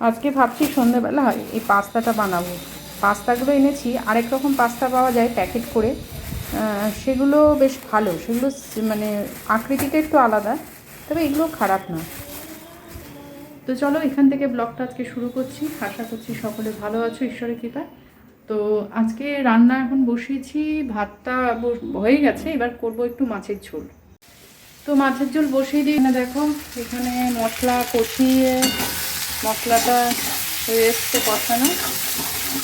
আজকে ভাবছি সন্ধেবেলা এই পাস্তাটা বানাবো। পাস্তাগুলো এনেছি, আরেক রকম পাস্তা পাওয়া যায় প্যাকেট করে। সেগুলো বেশ ভালো, সেগুলো মানে আকৃতিটা একটু আলাদা, তবে এগুলো খারাপ না। তো চলো এখান থেকে ব্লগটা আজকে শুরু করছি। আশা করছি সকলে ভালো আছো, ঈশ্বরের কৃপায়। তো আজকে রান্না এখন বসিয়েছি, ভাতটা হয়ে গেছে, এবার করব একটু মাছের ঝোল। তো মাছের ঝোল বসিয়ে দিই। না দেখো, এখানে মশলা কষিয়ে মশলাটা হয়ে এসছে কষানো।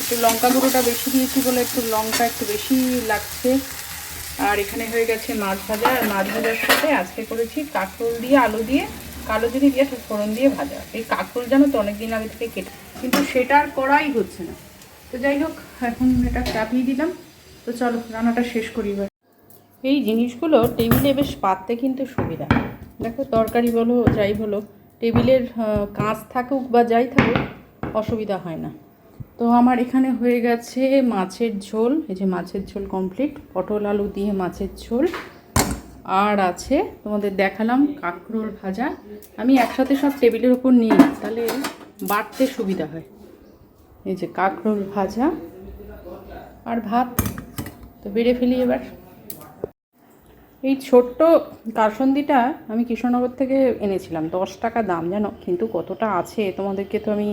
একটু লঙ্কা গুঁড়োটা বেশি দিয়েছি বলে একটু লঙ্কা একটু বেশি লাগছে। আর এখানে হয়ে গেছে মাছ ভাজা। আর মাছ ভাজার সাথে আজকে করেছি কাঁকরোল দিয়ে আলু দিয়ে, কালো জিরে দিয়ে ফোড়ন দিয়ে ভাজা। এই কাঁকরোল জানো তো অনেকদিন আগে থেকে কেটে। কিন্তু সেটা আর করাই হচ্ছে না। তো যাই হোক, এখন এটা চাপিয়ে দিলাম। তো চলো, রান্নাটা শেষ করি এবার। এই জিনিসগুলো টেবিলে বেশ পাততে কিন্তু সুবিধা। দেখো, তরকারি বলো, যাই বলো টেবিলের কাঁচ থাকুক বা যাই থাকুক, অসুবিধা হয় না। তো আমার এখানে হয়ে গেছে মাছের ঝোল। এই যে মাছের ঝোল কমপ্লিট পটল আলু দিয়ে মাছের ঝোল। আর আছে তোমাদের দেখালাম কাঁকরোল ভাজা। আমি একসাথে সব টেবিলের উপর নিই, তাহলে বাড়তে সুবিধা হয়। এই যে কাঁকরোল ভাজা। আর ভাত, তো বেড়ে ফেলি এবার। এই ছোট্ট কারসন্দিটা আমি কৃষ্ণনগর থেকে এনেছিলাম, দশ টাকা দাম জানো, কিন্তু কতটা আছে তোমাদেরকে তো আমি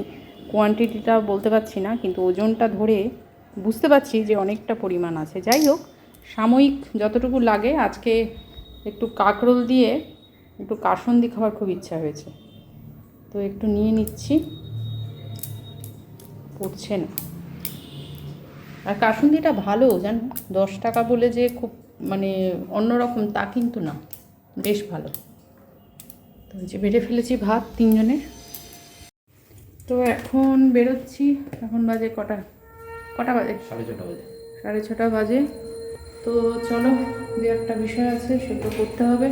কোয়ান্টিটিটা বলতে পারছি না, কিন্তু ওজনটা ধরে বুঝতে পারছি যে অনেকটা পরিমাণ আছে। যাই হোক, সাময়িক যতটুকু লাগে, আজকে একটু কাঁকরোল দিয়ে একটু কাসন্দি খাওয়ার খুব ইচ্ছা হয়েছে। তো একটু নিয়ে নিচ্ছি। পড়ছে না। আর কাসুন্দিটা ভালো, জানো, দশ টাকা বলে যে খুব মানে অন্যরকম তা কিন্তু না। বেশ ভালো। তো যে বেড়ে ফেলেছি ভাত তিনজনে। তো এখন বেরোচ্ছি। এখন বাজে কটা? কটা বাজে? সাড়ে ছটা বাজে। সাড়ে ছটা বাজে। তো চলো যে একটা বিষয় আছে সেটা করতে হবে।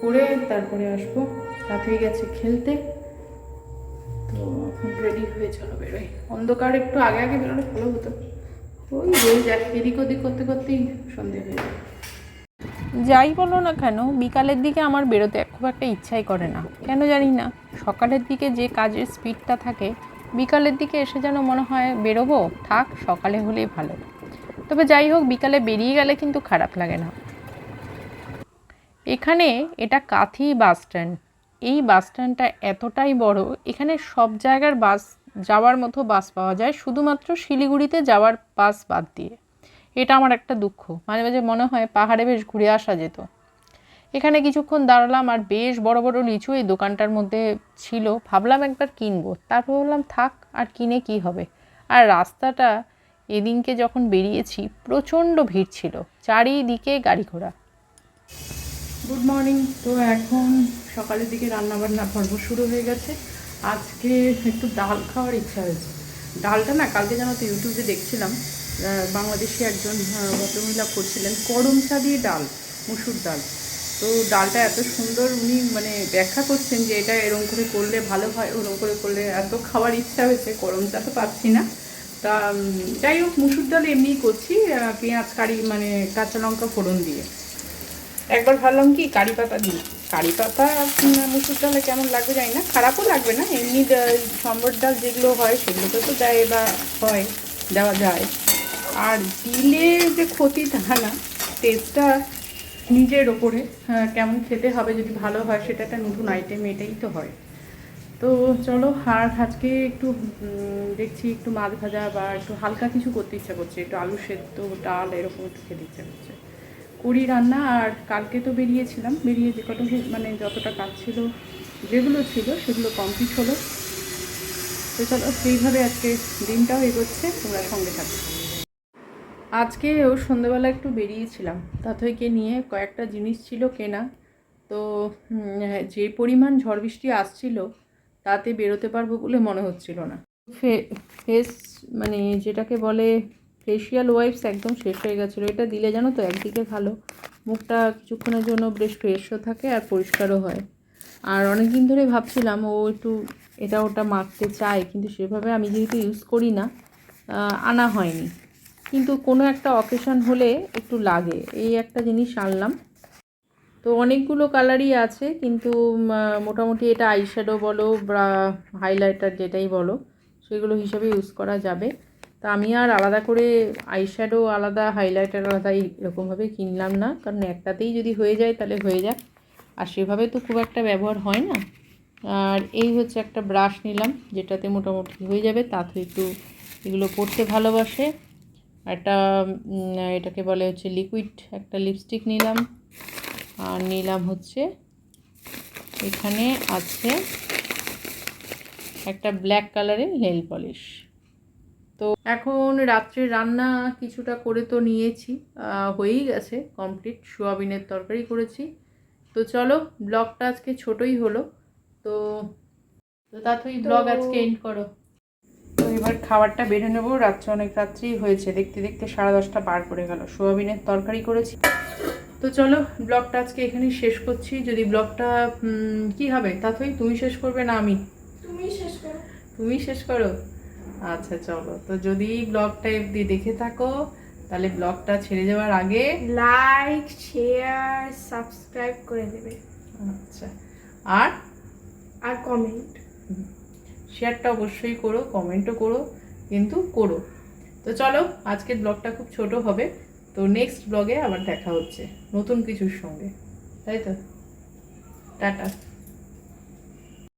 করে তারপরে আসব। রাত হয়ে গেছে খেলতে। তো এখন রেডি হয়ে চলো বেরোই। অন্ধকার একটু আগে আগে বেরোলে ভালো হতো। ওই রোজ এদিক ওদিক করতে করতেই সন্ধে হয়ে যাই বলো না কেন, বিকালের দিকে আমার বেরোতে খুব একটা ইচ্ছাই করে না। কেন জানি না, সকালের দিকে যে কাজের স্পিডটা থাকে, বিকালের দিকে এসে যেন মনে হয় বেরোবো, থাক, সকালে হলেই ভালো। তবে যাই হোক, বিকালে বেরিয়ে গেলে কিন্তু খারাপ লাগে না। এখানে এটা কাথি বাস স্ট্যান্ড। এই বাস স্ট্যান্ডটা এতটাই বড়, এখানে সব জায়গার বাস যাওয়ার মতো বাস পাওয়া যায়। শুধুমাত্র শিলিগুড়িতে যাওয়ার বাস বাদ দিয়ে। এটা আমার একটা দুঃখ। মাঝে মাঝে মনে হয় পাহাড়ে বেশ ঘুরে আসা যেত। এখানে কিছুক্ষণ দাঁড়ালাম আর বেশ বড় বড়, লিচু এই দোকানটার মধ্যে ছিল। ভাবলাম একবার কিনবো। তারপর বললাম থাক, আর কিনে কি হবে? আর রাস্তাটা এদিনকে যখন বেরিয়েছি, প্রচণ্ড ভিড় ছিল। চারিদিকে গাড়ি ঘোড়া। গুড মর্নিং তো এখন সকালের দিকে রান্নাবান্না পর্ব শুরু হয়ে গেছে। আজকে একটু ডাল খাওয়ার ইচ্ছা হয়েছে। ডালটা না, কালকে যেন তো ইউটিউবে দেখছিলাম বাংলাদেশি একজন ভদ্রমহিলা করছিলেন, করম চা দিয়ে ডাল, মুসুর ডাল। তো ডালটা এত সুন্দর উনি মানে ব্যাখ্যা করছেন যে এটা এরকম করে করলে ভালো হয় ওরকম করে করলে এত খাওয়ার ইচ্ছা হয়েছে, করম চা তো পাচ্ছি না। তা যাই হোক, মুসুর ডাল এমনিই করছি পেঁয়াজ, কারি মানে কাঁচা লঙ্কা ফোড়ন দিয়ে। একবার ভাবলাম কি, কারি পাতা দিই কারি পাতা মুসুর ডালে কেমন লাগবে জানি না খারাপও লাগবে না এমনি সম্বর ডাল যেগুলো হয় সেগুলোতে তো দেয় বা হয় দেওয়া যায়। আর দিলে যে ক্ষতি তা না টেস্টটা নিজের ওপরে হ্যাঁ, কেমন খেতে হবে যদি ভালো হয় সেটা একটা নতুন আইটেম এটাই তো হয়। তো চলো আর আজকে একটু দেখছি একটু মাছ ভাজা বা একটু হালকা কিছু করতে ইচ্ছা করছে একটু আলু সেদ্ধ ডাল এরকম একটু খেতে ইচ্ছা করছে। করি রান্না আর কালকে তো বেরিয়েছিলাম, বেরিয়ে যে কত মানে যতটা কাজ ছিল, যেগুলো ছিল সেগুলো কমপ্লিট হলো। তো চলো, সেইভাবে আজকে দিনটাও এগোচ্ছে, তোমরা সঙ্গে থাকো। আজকে ও সন্ধ্যেবেলা একটু বেরিয়েছিলাম তা তাথইকে নিয়ে কয়েকটা জিনিস ছিল কেনা। তো যে পরিমাণ ঝড় বৃষ্টি আসছিল, তাতে বেরোতে পারব বলে মনে হচ্ছিল না। ফেস মানে যেটাকে বলে ফেশিয়াল ওয়াইপস একদম শেষ হয়ে গেছিল। এটা দিলে জানো তো একদিকে ভালো, মুখটা কিছুক্ষণের জন্য বেশ ফ্রেশও থাকে আর পরিষ্কারও হয়। আর অনেক দিন ধরে ভাবছিলাম ও একটু এটা ওটা মাখতে চায়, কিন্তু সেভাবে আমি যেহেতু ইউজ করি না আনা হয়নি। কিন্তু কোনো একটা অকেশন হলে একটু লাগে, এই একটা জিনিস আনলাম। তো অনেকগুলো কালারই আছে, কিন্তু মোটামুটি এটা আইশ্যাডো বলো বা হাইলাইটার যেটাই বলো, সেগুলো হিসাবে ইউজ করা যাবে। তা আমি আর আলাদা করে আইশ্যাডো আলাদা হাইলাইটার আলাদা এরকমভাবে কিনলাম না। কারণ একটাতেই যদি হয়ে যায় তাহলে হয়ে যাক। আর সেভাবে তো খুব একটা ব্যবহার হয় না। আর এই হচ্ছে একটা ব্রাশ নিলাম, যেটাতে মোটামুটি হয়ে যাবে। তাতে একটু এগুলো পড়তে ভালোবাসে। একটা এটাকে বলে হচ্ছে লিকুইড একটা লিপস্টিক নিলাম। আর নিলাম হচ্ছে, এখানে আছে একটা ব্ল্যাক কালারের নেল পলিশ তো এখন রাত্রে রান্না কিছুটা করে তো নিয়েছি হয়েই গেছে কমপ্লিট সোয়াবিনের তরকারি করেছি। তো চলো ব্লগটা আজকে ছোটই হলো। তো তো তাতেই ব্লগ আজকে এন্ড করো। তো এবার খাবারটা বেড়ে নেব। রাত্রে অনেক রাত্রেই হয়েছে। দেখতে দেখতে সাড়ে দশটা পার করে গেল। সোয়াবিনের তরকারি করেছি। তো চলো ব্লগটা আজকে এখানেই শেষ করছি। যদি ব্লগটা কি হবে? তাতেই তুমি শেষ করবে না আমি? তুমি শেষ করো। তুমি শেষ করো? আচ্ছা চলো। তো যদি ব্লগটা অবধি দেখে থাকো তাহলে ব্লগটা ছেড়ে যাওয়ার আগে লাইক শেয়ার সাবস্ক্রাইব করে দেবে। আচ্ছা। আর? আর কমেন্ট। শেয়ারটা অবশ্যই করো কমেন্টও করো কিন্তু করো। তো চলো আজকের ব্লগটা খুব ছোট হবে। তো নেক্সট ব্লগে আবার দেখা হচ্ছে নতুন কিছুর সঙ্গে। তাই তো? টাটা।